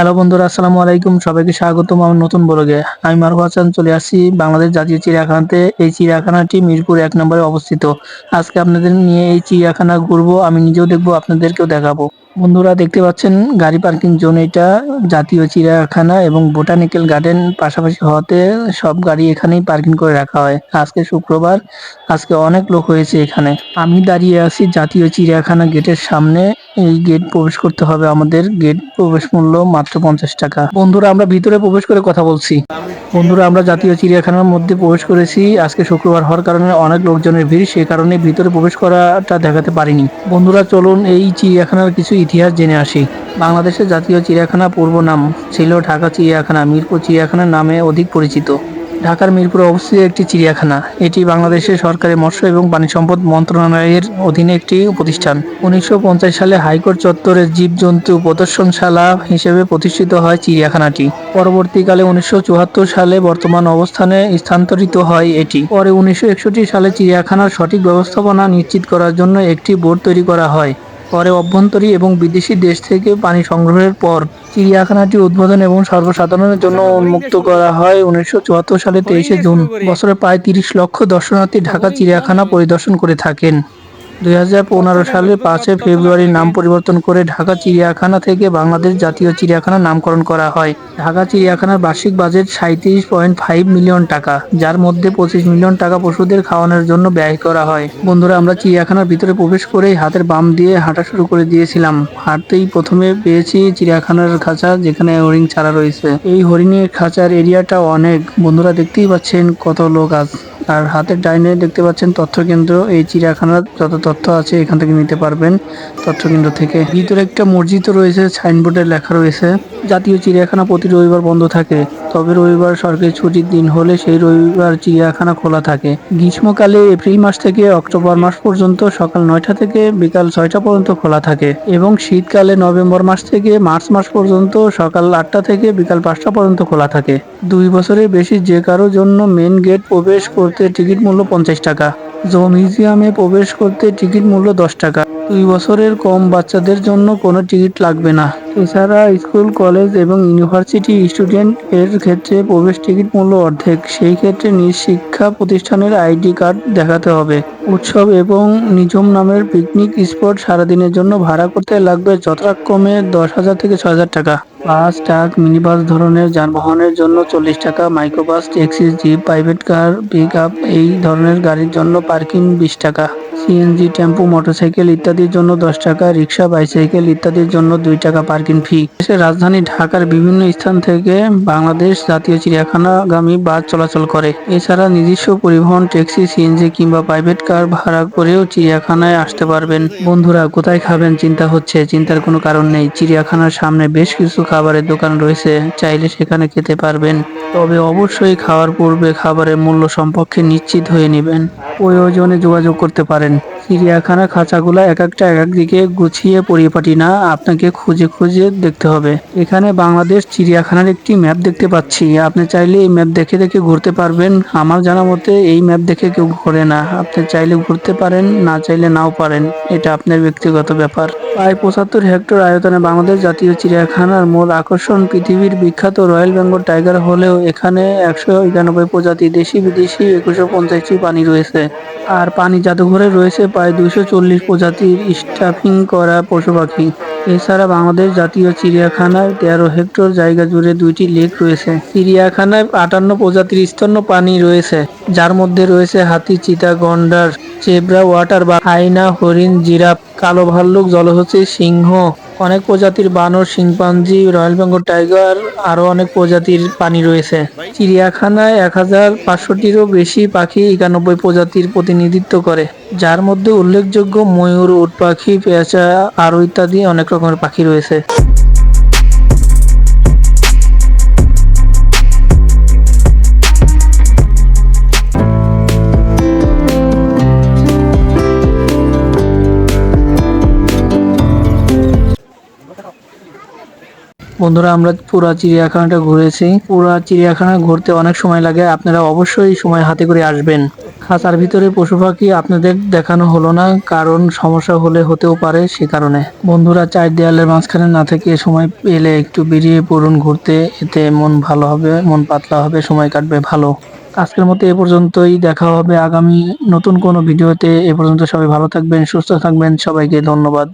Hello বন্ধুরা, আসসালামু আলাইকুম। সবাইকে স্বাগতম আমার নতুন ব্লগে। আমি মারুফ হাসান, চলে আসছি বাংলাদেশ জাতীয় চিড়িয়াখানাতে। এই চিড়িয়াখানাটি মিরপুর এক নম্বরে অবস্থিত। আজকে আপনাদের নিয়ে এই চিড়িয়াখানা ঘুরবো, আমি নিজেও দেখব, আপনাদেরকেও দেখাবো। বন্ধুরা, দেখতে পাচ্ছেন, গাড়ি পার্কিং জোন এটা, জাতীয় চিড়িয়াখানা এবং বোটানিক্যাল গার্ডেন পাশাপাশি হওয়াতে সব গাড়ি এখানেই পার্কিং করে রাখা হয়। আজকে শুক্রবার, আজকে অনেক লোক হয়েছে এখানে। আমি দাঁড়িয়ে আছি জাতীয় চিড়িয়াখানা গেটের সামনে। এই গেট প্রবেশ করতে হবে। আমাদের গেট প্রবেশ মূল্য মাত্র পঞ্চাশ টাকা। বন্ধুরা, আমরা ভিতরে প্রবেশ করে কথা বলছি। বন্ধুরা, আমরা জাতীয় চিড়িয়াখানার মধ্যে প্রবেশ করেছি। আজকে শুক্রবার হওয়ার কারণে অনেক লোকজনের ভিড়, সেই কারণে ভিতরে প্রবেশ করাটা দেখাতে পারিনি। বন্ধুরা, চলুন এই চিড়িয়াখানার কিছু ইতিহাস জেনে আসি। বাংলাদেশের জাতীয় চিড়িয়াখানা পূর্ব নাম ছিল ঢাকা চিড়িয়াখানা। মিরপুর চিড়িয়াখানার নামে অধিক পরিচিত। ঢাকার মিরপুরে অবস্থিত একটি চিড়িয়াখানা। এটি বাংলাদেশের সরকারি মৎস্য এবং পানি সম্পদ মন্ত্রণালয়ের অধীনে একটি প্রতিষ্ঠান। উনিশশো পঞ্চাশ সালে হাইকোর্ট চত্বরে জীবজন্তু প্রদর্শনশালা হিসেবে প্রতিষ্ঠিত হয় চিড়িয়াখানাটি। পরবর্তীকালে উনিশশো চুয়াত্তর সালে বর্তমান অবস্থানে স্থানান্তরিত হয় এটি। পরে উনিশশো একষট্টি সালে চিড়িয়াখানার সঠিক ব্যবস্থাপনা নিশ্চিত করার জন্য একটি বোর্ড তৈরি করা হয়। পরে অভ্যন্তরীণ এবং বিদেশি দেশ থেকে পানি সংগ্রহের পর চিড়িয়াখানাটি উদ্বোধন এবং সর্বসাধারণের জন্য উন্মুক্ত করা হয় উনিশশো সালে তেইশে জুন। বছরে প্রায় তিরিশ লক্ষ দর্শনার্থী ঢাকা চিড়িয়াখানা পরিদর্শন করে থাকেন। দুই সালের পাঁচই ফেব্রুয়ারি নাম পরিবর্তন করে ঢাকা চিড়িয়াখানা থেকে বাংলাদেশ জাতীয় চিড়িয়াখানা নামকরণ করা হয়। ঢাকা চিড়িয়াখানার বার্ষিক বাজেট সাঁত্রিশ পয়েন্ট ফাইভ মিলিয়ন টাকা, যার মধ্যে পঁচিশ মিলিয়ন টাকা পশুদের খাওয়ানোর জন্য ব্যয় করা হয়। বন্ধুরা, আমরা চিড়িয়াখানার ভিতরে প্রবেশ করেই হাতের বাম দিয়ে হাঁটা শুরু করে দিয়েছিলাম। হাঁটতেই প্রথমে পেয়েছি চিড়িয়াখানার খাঁচা, যেখানে হরিণ ছাড়া রয়েছে। এই হরিণের খাঁচার এরিয়াটা অনেক। বন্ধুরা, দেখতেই পাচ্ছেন কত লোক আজ। আর হাতের ডাইনে দেখতে পাচ্ছেন তথ্য কেন্দ্র এই চিড়িয়াখানার যত তথ্য আছে এখান থেকে নিতে পারবেন তথ্য কেন্দ্র থেকে। ভিতরে একটা মসজিদ রয়েছে, সাইনবোর্ডে লেখা রয়েছে, জাতীয় চিড়িয়াখানা প্রতি রবিবার বন্ধ থাকে, তবে রবিবার সরকারি ছুটির দিন হলে সেই রবিবার চিড়িয়াখানা খোলা থাকে। গ্রীষ্মকালে এপ্রিল মাস থেকে অক্টোবর মাস পর্যন্ত সকাল নয়টা থেকে বিকাল ছয়টা পর্যন্ত খোলা থাকে এবং শীতকালে নভেম্বর মাস থেকে মার্চ মাস পর্যন্ত সকাল আটটা থেকে বিকাল পাঁচটা পর্যন্ত খোলা থাকে। দুই বছরের বেশি যে কারও জন্য মেন গেট প্রবেশ করতে টিকিট মূল্য পঞ্চাশ টাকা। জো মিউজিয়ামে প্রবেশ করতে টিকিট মূল্য দশ টাকা। দুই বছরের কম বাচ্চাদের জন্য কোনো টিকিট লাগবে না। এছাড়া স্কুল, কলেজ এবং ইউনিভার্সিটি স্টুডেন্ট এর ক্ষেত্রে প্রবেশ টিকিট মূল্য অর্ধেক। সেই ক্ষেত্রে নিজ শিক্ষা প্রতিষ্ঠানের আইডি কার্ড দেখাতে হবে। উৎসব এবং নিজম নামের পিকনিক স্পট সারাদিনের জন্য ভাড়া করতে লাগবে যথাক্রমে দশ হাজার থেকে ছয় হাজার টাকা। বাস ট্রাক মিনি বাস ধরনের যানবাহনের জন্য চল্লিশ টাকা, microbus, taxi, jeep, private car pick up এই ধরনের গাড়ির জন্য পার্কিং বিশ টাকা। সিএনজি, টেম্পো, মোটরসাইকেল ইত্যাদির জন্য দশ টাকা, রিক্সা, বাইসাইকেল ইত্যাদির জন্য দুই টাকা পার্কিং ফি। রাজধানী ঢাকার বিভিন্ন স্থান থেকে বাংলাদেশ জাতীয় চিড়িয়াখানাগামী বাস চলাচল করে। এছাড়া নিজস্ব পরিবহন, ট্যাক্সি, সিএনজি কিংবা প্রাইভেট কার ভাড়া করেও চিড়িয়াখানায় আসতে পারবেন। বন্ধুরা, কোথায় খাবেন চিন্তা হচ্ছে, চিন্তার কোনো কারণ নেই। চিড়িয়াখানার সামনে বেশ কিছু খাবারের দোকান রয়েছে, চাইলে সেখানে খেতে পারবেন। তবে অবশ্যই খাওয়ার পূর্বে খাবারের মূল্য সম্পর্কে নিশ্চিত হয়ে নেবেন। প্রয়োজনে যোগাযোগ করতে পারেন। চিড়িয়াখানা খাঁচাগুলো এক একটা এক এক দিকে গুছিয়ে পরিপাটি না, আপনাকে খুঁজে খুঁজে দেখতে হবে। এখানে বাংলাদেশ চিড়িয়াখানার একটি ম্যাপ দেখতে পাচ্ছি। আপনি চাইলে এই ম্যাপ দেখে দেখে ঘুরতে পারবেন। আমার জানা মতে এই ম্যাপ দেখে কেউ ঘোরে না। আপনি চাইলে ঘুরতে পারেন, না চাইলে নাও পারেন। এটা আপনার ব্যক্তিগত ব্যাপার। প্রায় পঁচাত্তর হেক্টর আয়তনে বাংলাদেশ জাতীয় চিড়িয়াখানার মূল আকর্ষণ পৃথিবীর বিখ্যাত রয়্যাল বেঙ্গল টাইগার হলেও এখানে একশো একানব্বই প্রজাতি দেশি বিদেশি একুশশো পঞ্চাশটি পানি রয়েছে। আর পানি জাদুঘরে রয়েছে প্রায় দুশো চল্লিশ প্রজাতির স্টাফিং করা পশু পাখি। এছাড়া বাংলাদেশ জাতীয় চিড়িয়াখানায় তেরো হেক্টর জায়গা জুড়ে দুইটি লেক রয়েছে। চিড়িয়াখানায় আটান্ন প্রজাতির স্তন্য পানি রয়েছে। যার মধ্যে রয়েছে হাতি, চিতা, গন্ডার চেবরা ওয়াটার বা আয়না হরিণ, জিরাফ, কালো ভাল্লুক, জলহস্তি, সিংহ। অনেক প্রজাতির বানর, শিম্পাঞ্জি, রয়্যাল বেঙ্গল টাইগার আরও অনেক প্রজাতির পানি রয়েছে। চিড়িয়াখানায় এক হাজার পাঁচশোটিরও বেশি পাখি একানব্বই প্রজাতির প্রতিনিধিত্ব করে, যার মধ্যে উল্লেখযোগ্য ময়ূর, উট পাখি, পেঁচা আরও ইত্যাদি অনেক রকমের পাখি রয়েছে। বন্ধুরা, আমরা পুরা চিড়িয়াখানাটা ঘুরেছি। পুরা চিড়িয়াখানা ঘুরতে অনেক সময় লাগে, আপনারা অবশ্যই সময় হাতে করে আসবেন। খাঁচার ভিতরে পশু পাখি আপনাদের দেখানো হলো না, কারণ সমস্যা হলে হতেও পারে সে কারণে। বন্ধুরা, চার দেয়ালের মাঝখানে না থেকে সময় পেলে একটু বেরিয়ে পড়ুন ঘুরতে, এতে মন ভালো হবে, মন পাতলা হবে, সময় কাটবে ভালো। আজকের মতো এ পর্যন্তই, দেখা হবে আগামী নতুন কোনো ভিডিওতে। এ পর্যন্ত সবাই ভালো থাকবেন, সুস্থ থাকবেন, সবাইকে ধন্যবাদ।